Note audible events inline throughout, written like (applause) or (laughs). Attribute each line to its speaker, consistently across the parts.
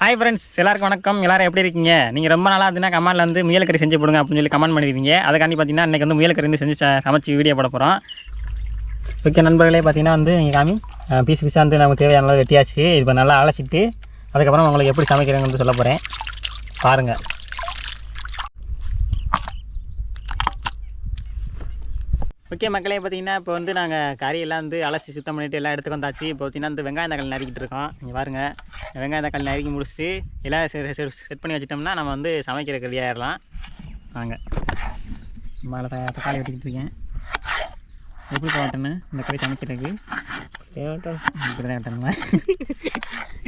Speaker 1: Hi friends எல்லாருக்கும் வணக்கம். எல்லாரும் எப்படி இருக்கீங்க? நீங்கள் ரொம்ப நாளாக இருந்துன்னா கமெண்ட்ல வந்து முயல் கறி செஞ்சு போடுங்க அப்படின்னு சொல்லி கமெண்ட் பண்ணியிருக்கீங்க அதுக்காண்டி பார்த்தீங்கன்னா இன்றைக்கி வந்து முயல் கறி வந்து செஞ்சு சமைச்சு வீடியோ போட போகிறோம் ஓகே நண்பர்களே பார்த்தீங்கன்னா வந்து இங்கே காமி பீஸ் பீஸாக வந்து நமக்கு தேவையான அளவு வெட்டியாச்சு. இப்போ நல்லா அலசிட்டு அதுக்கப்புறம் உங்களுக்கு எப்படி சமைக்கிறேங்கன்னு சொல்ல போகிறேன் பாருங்கள் ஓகே மக்களே பார்த்தீங்கன்னா இப்போ வந்து நாங்கள் கறியெல்லாம் வந்து அலசி சுத்தம் பண்ணிவிட்டு எல்லாம் எடுத்துக்கு வந்தாச்சு. இப்போ பார்த்தீங்கன்னா வந்து வெங்காயம் தக்காளி நறுக்கிட்டு இருக்கோம். இங்கே பாருங்கள் வெங்காயம் தக்காளி நறுக்கி முடிச்சுட்டு எல்லாம் செட் பண்ணி வச்சிட்டோம்னா நம்ம வந்து சமைக்கிறதுக்கு ரெடி வாங்க. மேலே தக்காளி வெட்டிக்கிட்டு இருக்கேன். எப்படி போட்டேன்னு இந்த கறி சமைக்கிறதுக்கு? இப்படி வெட்டணுமா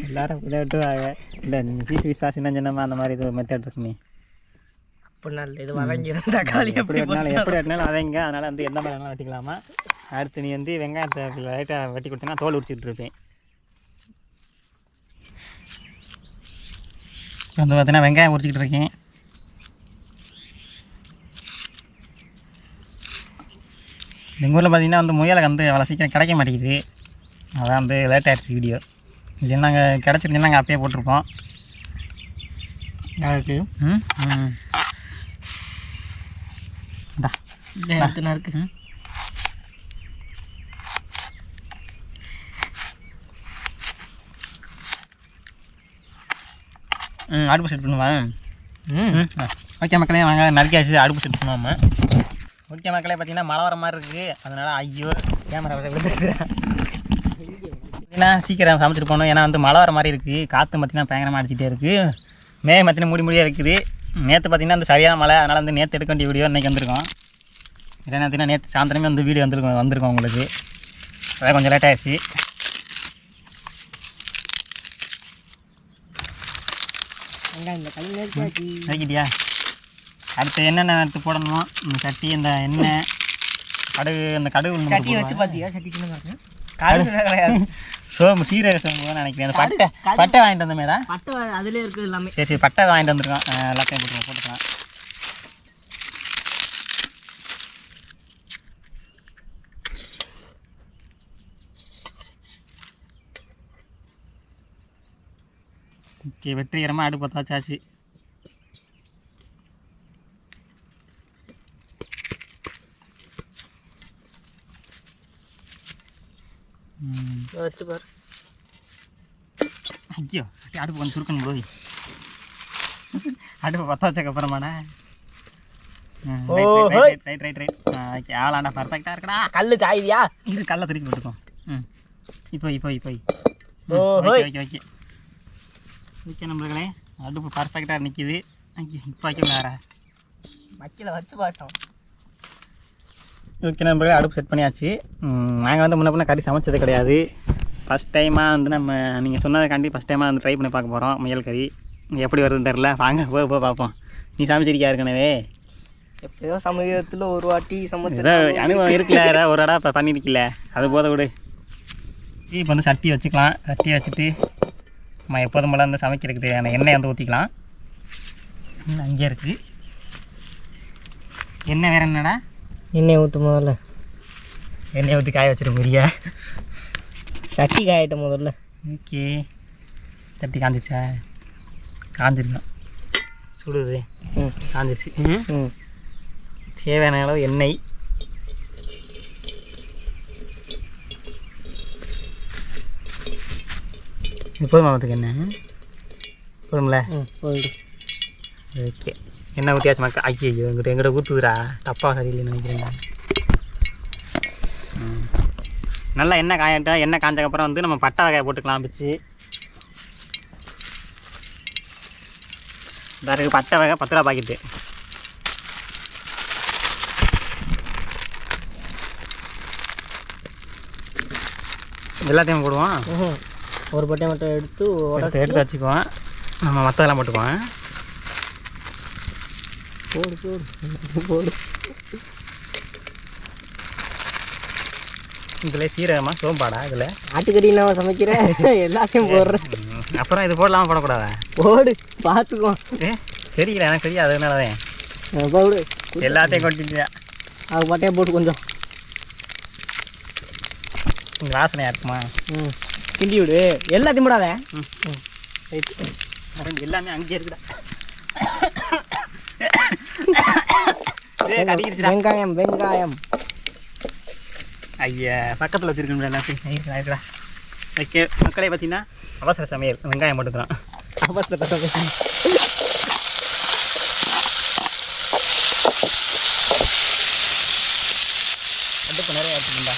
Speaker 1: எல்லாரும் இப்படி தான் வெட்டுவாங்க இல்லை பீஸ் பீஸாக சின்ன சின்னமாக அந்த மாதிரி இது மெத்தட் இருக்குமே.
Speaker 2: நல்ல இது வதங்கிடும் தக்காளி
Speaker 1: எப்படி வெட்டினாலும் எப்படி வெட்டினாலும் அதைங்க அதனால் வந்து எந்த மாதிரி வேணாலும் வெட்டிக்கலாமா? அடுத்து நீ வந்து வெங்காயத்தை லைட்டாக வெட்டி கொடுத்தீங்கன்னா தோல் உரிச்சிட்டு இருப்பேன். இப்போ வந்து பார்த்தீங்கன்னா வெங்காயம் உரிச்சிக்கிட்டு இருக்கேன். எங்கள் ஊரில் பார்த்தீங்கன்னா வந்து முயலை வந்து அவ்வளோ சீக்கிரம் கிடைக்க மாட்டேங்குது. அதான் வந்து லேட் ஆகிடுச்சு வீடியோ இது நாங்கள் கிடச்சிருந்தீங்கன்னா நாங்கள் அப்பயே போட்டிருப்போம்
Speaker 2: யாருக்கு?
Speaker 1: ம்? ம் இந்தா
Speaker 2: இல்லை எத்தனை இருக்கு.
Speaker 1: ம். ம் அடுப்பு செட் பண்ணுவா?
Speaker 2: ம்.
Speaker 1: ஓகே மக்களே வாங்க. நறுக்கியாச்சு அடுப்பு செட் பண்ணுவோம் ஓகே மக்களே பார்த்தீங்கன்னா மழை வர மாதிரி இருக்குது அதனால் ஐயோ கேமரா ஏன்னா சீக்கிரம் சமைச்சிட்டு போகணும். ஏன்னா வந்து மழை வர மாதிரி இருக்குது காற்று பார்த்தீங்கன்னா பயங்கரமாக அடிச்சிட்டே இருக்குது மே பார்த்தீங்கன்னா மூடி மூடியாக இருக்குது. நேற்று பார்த்தீங்கன்னா அந்த சரியான மழை. அதனால் வந்து நேற்று எடுக்க வேண்டிய வீடியோ இன்றைக்கி வந்திருக்கோம். இதை பார்த்தீங்கன்னா நேற்று சாயந்தரமே வந்து வீடியோ வந்திருக்கோம் வந்திருக்கோம் உங்களுக்கு. அதான் கொஞ்சம் லேட்
Speaker 2: நேர்ச்சாச்சு
Speaker 1: நறுக்கிட்டியா? அடுத்து என்னென்ன எடுத்து போடணுமோ இந்த சட்டி இந்த எண்ணெய் கடுகு அந்த கடுகு உளுந்து
Speaker 2: சட்டி வச்சு பார்த்தியா சட்டி சின்னதாக இருக்கு காடு சின்னதா கிடையாது.
Speaker 1: சோம்பு சீரக சோம்பு நினைக்கிறேன். அந்த பட்டை பட்டை வாங்கிட்டு வந்தமேடா.
Speaker 2: பட்டை அதுலேயே இருக்குது எல்லாமே.
Speaker 1: சரி சரி பட்டை வாங்கிட்டு வந்திருக்கோம். எல்லாத்தையும் போட்டு போட்டுக்கலாம். ஓகே வெற்றிகரமாக அடுப்பு ம்
Speaker 2: வச்சு பாரு.
Speaker 1: ஐயோ அடுப்பு கொஞ்சம் சுருக்கணும் போய் அடுப்பு பற்ற
Speaker 2: ஹோய்.
Speaker 1: ரைட் ரைட் ரைட் ஓகே ஆளாண்டா பர்ஃபெக்டாக இருக்கடா.
Speaker 2: கல் சாயுதியா?
Speaker 1: இது கல்லை திருப்பி போட்டுக்கோ ம். இப்போ இப்போ இப்போ
Speaker 2: ஓ, ஹோய்.
Speaker 1: ஓகே ஓகே ஓகே நம்மளுங்களே அடுப்பு பர்ஃபெக்டாக நிற்கிது இப்போ வைக்க வேற
Speaker 2: மக்கில வச்சு பார்த்தோம்.
Speaker 1: ஓகே நண்பர்களே அடுப்பு செட் பண்ணியாச்சு. நாங்கள் வந்து முன்ன பின்ன கறி சமைச்சது கிடையாது. ஃபஸ்ட் டைமாக வந்து நம்ம நீங்கள் சொன்னதுக்காண்டி ஃபஸ்ட் டைமாக வந்து ட்ரை பண்ணி பார்க்க போகிறோம் முயல் கறி. எப்படி வருதுன்னு தெரில வாங்க போய் போய் பார்ப்போம். நீ சமைச்சிருக்கியா ஏற்கனவே?
Speaker 2: எப்பயோ சமூகத்தில் ஒரு வாட்டி சமைச்சு
Speaker 1: அனுபவம் இருக்குல்ல ஏதோ ஒரு இடம் இப்போ பண்ணியிருக்கில்ல அது போத விடு. இப்போ வந்து சட்டி வச்சுக்கலாம். சட்டியை வச்சுட்டு நம்ம எப்போதும் போல் வந்து சமைக்கிறதுக்கு தேவையான எண்ணெய் வந்து ஊற்றிக்கலாம் அங்கே இருக்குது எண்ணெய் வேறு என்னடா?
Speaker 2: எண்ணெய் ஊற்று முதல்ல.
Speaker 1: எண்ணெய் ஊற்றி காய வச்சிட முடியா
Speaker 2: சட்டி காயிட்ட முதல்ல.
Speaker 1: ஓகே. தட்டி காஞ்சிருச்சா? காஞ்சிருக்கணும் சுடுது.
Speaker 2: ம்.
Speaker 1: காஞ்சிருச்சு.
Speaker 2: ம்.
Speaker 1: தேவையான அளவு எண்ணெய். போதுமா பார்த்துக்க எண்ணெய் போதும்ல? ஓகே. எண்ணெய் ஊற்றியாச்சு மக்கா ஐயோ எங்கிட்ட எங்கிட்ட ஊற்றுதுடா தப்பாக சரியில்லைன்னு நினைக்கிறேன். நல்லா எண்ணெய் காயட்டும் எண்ணெய் காஞ்சக்கப்புறம் வந்து நம்ம பட்டை வகையை போட்டுக்கலாம் பிச்சு. பிறகு பட்டை வகை பத்து ரூபா பாக்கெட்டு. எல்லாத்தையும் போடுவோம்.
Speaker 2: ஒரு பட்டை மட்டும் எடுத்து
Speaker 1: எடுத்து எடுத்து வச்சுக்குவோம் நம்ம மற்றதெல்லாம் போட்டுக்குவோம்
Speaker 2: போடு போடு போடு.
Speaker 1: இதில் சீரகமாக சோம்பாடா இதில்?
Speaker 2: ஆட்டுக்கறி நான் சமைக்கிறேன் எல்லாத்தையும் போடுறேன்
Speaker 1: அப்புறம் இது போடலாமா போடக்கூடாதா?
Speaker 2: போடு பார்த்துக்குவோம்.
Speaker 1: ஏ தெரியல எனக்கு தெரியாது அதனால தான்
Speaker 2: போடு.
Speaker 1: எல்லாத்தையும் கொட்டிட்டியா?
Speaker 2: அது பட்டையை போட்டு கொஞ்சம்.
Speaker 1: கொஞ்சம் வாசனையாக இருக்குமா?
Speaker 2: ம். கிண்டி விடு. எல்லாத்தையும் போடாத.
Speaker 1: எல்லாமே அங்கேயே இருக்குடா.
Speaker 2: வெங்காயம் வெங்காயம்.
Speaker 1: ஐயா பக்கத்தில் வச்சுருக்கணும் எல்லாத்தையும். இருக்குடா மக்களே பார்த்தீங்கன்னா அவசர சமையல். வெங்காயம் மட்டும்தான்
Speaker 2: அவசர சமையல்.
Speaker 1: அடுப்பு நிறைய வச்சுருந்தா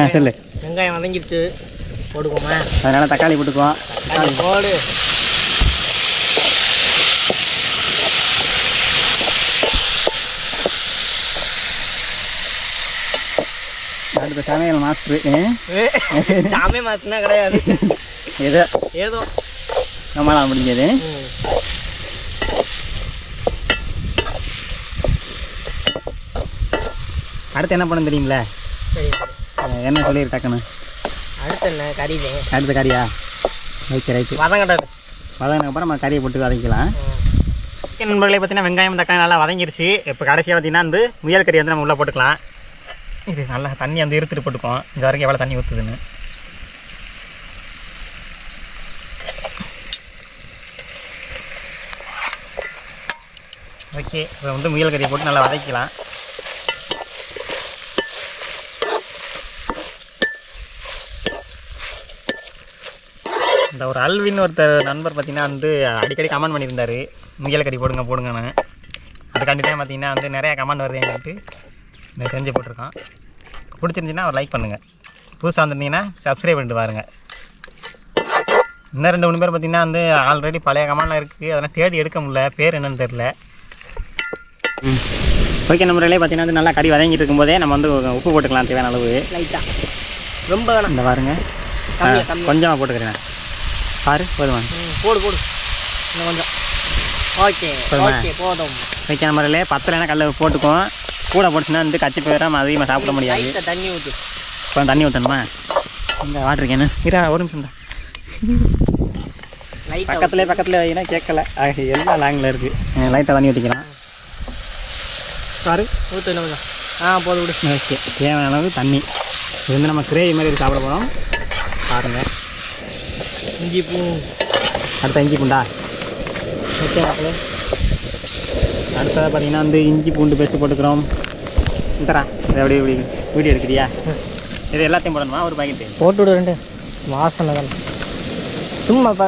Speaker 1: ஆ சொல்லு.
Speaker 2: வெங்காயம் வதங்கிடுச்சு போடுவோமா?
Speaker 1: அதனால் தக்காளி போட்டுக்குவோம்.
Speaker 2: போடு.
Speaker 1: அடுத்த சமையல் மாஸ்டரு.
Speaker 2: சாமி மாசுனா கிடையாது.
Speaker 1: ஏதோ
Speaker 2: ஏதோ.
Speaker 1: நம்மளால் முடிஞ்சது. அடுத்து என்ன பண்ண தெரியுங்களே என்ன சொல்லிடு டக்குன்னு
Speaker 2: அடுத்து என்ன கறிதே
Speaker 1: அடுத்த கறியா? Right right.
Speaker 2: வதங்கட்டாது
Speaker 1: வதங்கினப்புறம் நம்ம கறியை போட்டு வதக்கிக்கலாம். ஓகே நண்பர்களே பார்த்தீங்கன்னா வெங்காயம் தக்காளி நல்லா வதங்கிருச்சு. இப்போ கடைசியாக பார்த்தீங்கன்னா வந்து முயல் கறி வந்து நம்ம உள்ளே போட்டுக்கலாம். இது நல்லா தண்ணி வந்து இருத்துட்டு போட்டுப்போம் இந்த வரைக்கும் எவ்வளோ தண்ணி ஊற்றுதுன்னு ஓகே இப்போ வந்து முயல் கறியை போட்டு நல்லா வதக்கிக்கலாம். இந்த ஒரு அல்வின் ஒருத்தர் நண்பர் பார்த்தீங்கன்னா வந்து அடிக்கடி கமெண்ட் பண்ணியிருந்தாரு. முயல் கறி போடுங்க போடுங்கன்னு. அதுக்காண்டி தான் பார்த்தீங்கன்னா வந்து நிறையா கமெண்ட் வருதுன்னு சொல்லிட்டு இந்த செஞ்சு போட்டிருக்கோம் பிடிச்சிருந்துச்சின்னா ஒரு லைக் பண்ணுங்கள் புதுசாக வந்திருந்தீங்கன்னா சப்ஸ்கிரைப் பண்ணிட்டு பாருங்க இன்னும் ரெண்டு மூணு பேர் பார்த்தீங்கன்னா வந்து ஆல்ரெடி பழைய கமெண்ட்லாம் இருக்குது அதெல்லாம் தேடி எடுக்க முடியல. பேர் என்னன்னு தெரில ஓகே நம்பர்களே பார்த்தீங்கன்னா வந்து நல்லா கறி வதங்கிட்டு இருக்கும்போதே நம்ம வந்து உப்பு போட்டுக்கலாம் தேவையான அளவு.
Speaker 2: லைட்டா ரொம்ப வேணாம்.
Speaker 1: இந்த பாருங்க.
Speaker 2: கம்மியா, கம்மியா.
Speaker 1: கொஞ்சமாக போட்டுக்கிறேன். பாரு போதுமா?
Speaker 2: போடு போடு. இன்னும் கொஞ்சம். ஓகே? ஓகே போதும்.
Speaker 1: வைக்கிற மாதிரிலே பத்தலைனா கல்ல போட்டுக்குவோம் கூட போட்டுச்சுன்னா வந்து கச்சி போயிடாம அதிகமாக சாப்பிட முடியாது.
Speaker 2: தண்ணி ஊற்று
Speaker 1: இப்போ தண்ணி ஊற்றணுமா இந்த வாட்டர் கேனு இரா ஒரு நிமிஷம் தான் பக்கத்துலேயே பக்கத்தில் வைக்கினா கேட்கல ஆக, எல்லா லாங்கில் இருக்குது லைட்டாக தண்ணி ஊற்றிக்கலாம் சாரு
Speaker 2: ஊற்று ஆ போதும் விடு.
Speaker 1: ஓகே தேவையான அளவு தண்ணி. இது வந்து நம்ம கிரேவி மாதிரி சாப்பிட போகிறோம் பாருங்கள்
Speaker 2: இஞ்சி பூ.
Speaker 1: அடுத்த இஞ்சி பூண்டா?
Speaker 2: ஓகே மக்களே
Speaker 1: அடுத்ததாக பார்த்தீங்கன்னா வந்து இஞ்சி பூண்டு பேஸ்ட் போட்டுக்கிறோம். இந்தரா இது எப்படி இப்படி வீடியோ எடுக்கிறியா? இது எல்லாத்தையும் போடணுமா? ஒரு பாக்கெட்டு
Speaker 2: போட்டு விடு ரெண்டு. வாசனை தான். சும்மா ப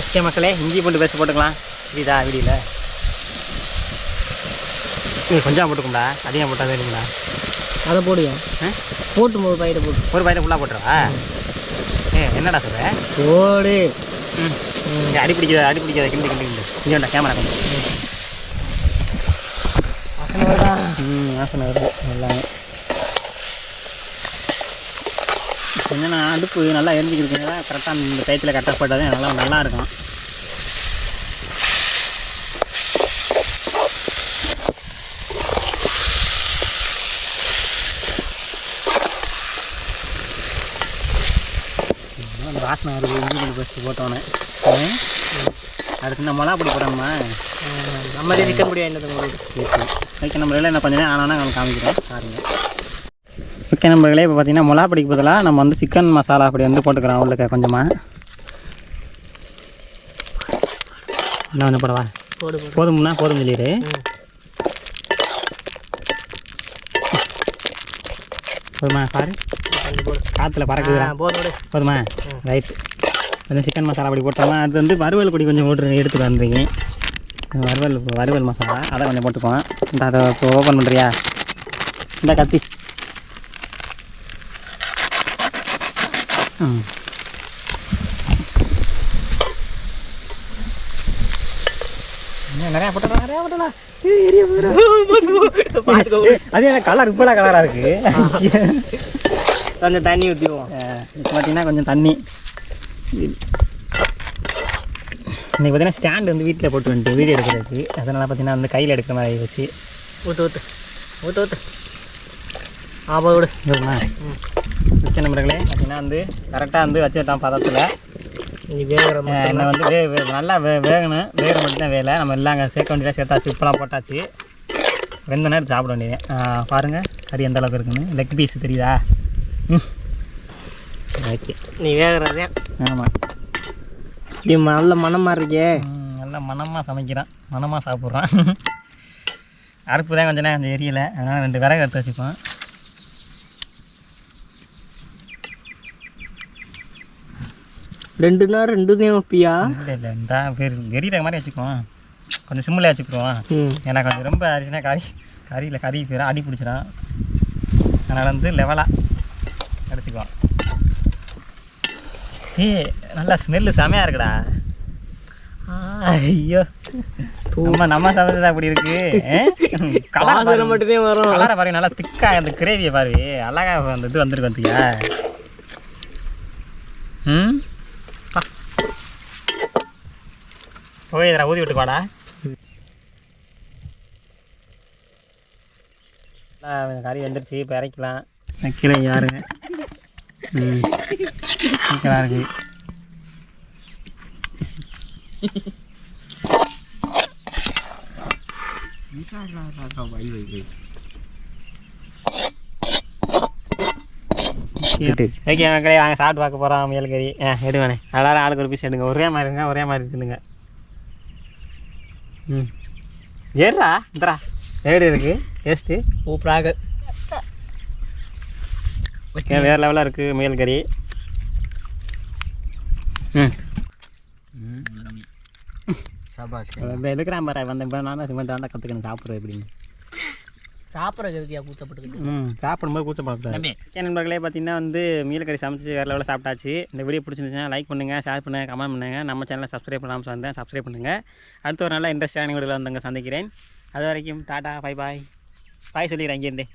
Speaker 1: ஓகே மக்களே இஞ்சி பூண்டு பேஸ்ட் போட்டுக்கலாம். இது கொஞ்சம் போட்டுக்கும்டா. அதிகம் போட்டால் வேணுங்களா
Speaker 2: அதை போடுங்க
Speaker 1: ஆ?
Speaker 2: போட்டு போது பயிரை போட்டு
Speaker 1: ஒரு பாக்கெட் ஃபுல்லாக போட்டுருவா? ஏ என்னடா சொல்ற?
Speaker 2: போடு.
Speaker 1: ம். இங்கே அடி பிடிக்காத அடி பிடிக்காத கிண்டு கிண்டு கிண்டு. இங்கே வேண்டாம் கேமரா
Speaker 2: வருதா
Speaker 1: ம். வாசனை வருது எல்லாமே. நான் அடுப்பு நல்லா எரிஞ்சிக்கிட்டு கரெக்டாக இந்த டயத்தில் கரெக்டாக போட்டால் தான் நல்லா நல்லா இருக்கும். வாசனை வருது இஞ்சி பூண்டு பேஸ்ட் போட்டோன்னே ம். அடுத்து இந்த மிளகா பொடி போடணுமா?
Speaker 2: நம்மளே நிற்க முடியாது இல்லை உங்களுக்கு
Speaker 1: ஓகே. நம்பர்களே என்ன கொஞ்ச நேரம் ஆனால் நான் காமிக்கிறேன். பாருங்க. ஓகே நம்பர்களே இப்போ பார்த்தீங்கன்னா மிளகா பொடிக்கு பதிலாக நம்ம வந்து சிக்கன் மசாலா அப்படி வந்து போட்டுக்கிறோம் உள்ளுக்க கொஞ்சமாக என்ன கொஞ்சம் போடவா?
Speaker 2: போடு போடு.
Speaker 1: போதும்னா போதும் சொல்லிடு. போதுமா பாரு.
Speaker 2: கொஞ்சம்
Speaker 1: காற்றுல பறக்குதுடா.
Speaker 2: ஆ, போதும் விடு.
Speaker 1: போதுமா? ரைட் கொஞ்சம் சிக்கன் மசாலா அப்படி போட்டோம்னா அது வந்து வறுவல் பொடி கொஞ்சம் போட்டு எடுத்துட்டு வந்துருங்க வறுவல் வறுவல் மசாலா அதை கொஞ்சம் போட்டுக்குவோம். இந்த அதை இப்போ ஓப்பன் பண்ணுறியா இந்த கத்தி. ம். நிறையா போட்டா நிறையா போட்டா (laughs) அது கலர் இப்போல கலராக இருக்குது
Speaker 2: கொஞ்சம் தண்ணி ஊற்றிடுவோம்
Speaker 1: இப்போ பார்த்தீங்கன்னா கொஞ்சம் தண்ணி. இன்றைக்கி பார்த்தீங்கன்னா ஸ்டாண்ட் வந்து வீட்டில் போட்டு வந்துட்டு வீடியோ எடுக்கிறதுக்கு அதனால் பார்த்தீங்கன்னா வந்து கையில் எடுக்கிற மாதிரி வச்சு
Speaker 2: ஊற்று ஊற்று ஊற்று ஊற்று ஆ போது விடு.
Speaker 1: முக்கிய நம்பர்களே பார்த்தீங்கன்னா வந்து கரெக்டாக வந்து வச்சுட்டான் பதத்தில்.
Speaker 2: வேகிற
Speaker 1: இன்னும் வந்து வே வே- நல்லா வே வேகணும். வேகிற மட்டும் தான் வேலை. நம்ம எல்லாம் அங்கே சேர்க்க வேண்டியதாக சேர்த்தாச்சு உப்பெல்லாம் போட்டாச்சு. வெந்த நேரம் சாப்பிட வேண்டியது. பாருங்கள் கறி எந்த அளவுக்கு இருக்குன்னு. லெக் பீஸ் தெரியுதா? ஓகே.
Speaker 2: நீ வேகிறதே.
Speaker 1: ஆமாம்
Speaker 2: இப்படி நல்ல மனமாக இருக்கே.
Speaker 1: நல்லா மனமாக சமைக்கிறான். மனமாக சாப்பிட்றான். அறுப்பு தான் கொஞ்ச நேரம் கொஞ்சம் எரியல. அதனால் ரெண்டு விறகு எடுத்து வச்சுப்போம்.
Speaker 2: ரெண்டு நாள் ரெண்டு தான் வைப்பியா
Speaker 1: இல்லை இல்லை இந்த பேர் எரியிற மாதிரி வச்சுக்குவோம். கொஞ்சம் சிம்மில் வச்சுக்குவோம் ஏன்னா கொஞ்சம் ரொம்ப அரிசினா கறி கறியில் கறி போயிடும் அடி பிடிச்சிடும் அதனால் வந்து லெவலாக அடிச்சுக்குவோம் ஏய் நல்லா ஸ்மெல்லு செமையாக இருக்குடா. ஐயோ. நம்ம நம்ம சமைச்சது அப்படி இருக்கு? கலர்
Speaker 2: மட்டும்தான் வரும்.
Speaker 1: கலரை பாருங்க நல்லா திக்கா அந்த கிரேவியை பாரு. அழகா அந்த இது வந்திருக்கு வந்துக்கியா ம். போய் இதில் ஊதி விட்டு வாடா. கறி வந்துருச்சு இப்போ இறக்கலாம் கீழே யாருங்க சீக்கிரம் இருக்கு. ஓகே மக்களே வாங்க சாப்பிட்டு பார்க்க போகிறோம் முயல் கறி. ஆ எடுவேண்ணே எல்லாரும் ஆளுக்கு ஒரு பீஸ் எடுங்க. ஒரே மாதிரி இருங்க ஒரே மாதிரி தின்னுங்க. ம். ஏறா இந்தரா எப்படி இருக்கு. டேஸ்ட்டு
Speaker 2: சூப்பராக
Speaker 1: ஓகே வேறு லெவலாக இருக்குது முயல் கறி? ம். இருக்கிறான் பாரு வந்து இப்போ நான் சிமெண்ட் தாண்டா கற்றுக்கணும் சாப்பிட்றது எப்படின்னு
Speaker 2: சாப்பிட்றது எதுக்கியா கூச்சப்பட்டுக்கிட்டு
Speaker 1: ம் சாப்பிடும்போது கூச்சப்படாது ஓகே நண்பர்களே பார்த்தீங்கன்னா வந்து மீல் கறி சமைச்சு வேறு லெவலில் சாப்பிட்டாச்சு. இந்த வீடியோ பிடிச்சிருந்துச்சுன்னா லைக் பண்ணுங்கள் ஷேர் பண்ணுங்கள் கமெண்ட் பண்ணுங்கள் நம்ம சேனலை சப்ஸ்கிரைப் பண்ணாமல் வந்தேன் சப்ஸ்கிரைப் பண்ணுங்கள் அடுத்த ஒரு நல்ல இன்ட்ரெஸ்டான வீடியோவில் வந்து சந்திக்கிறேன். அது வரைக்கும் டாடா பை பாய் பாய் சொல்லிடுறேன் இங்கேருந்தே.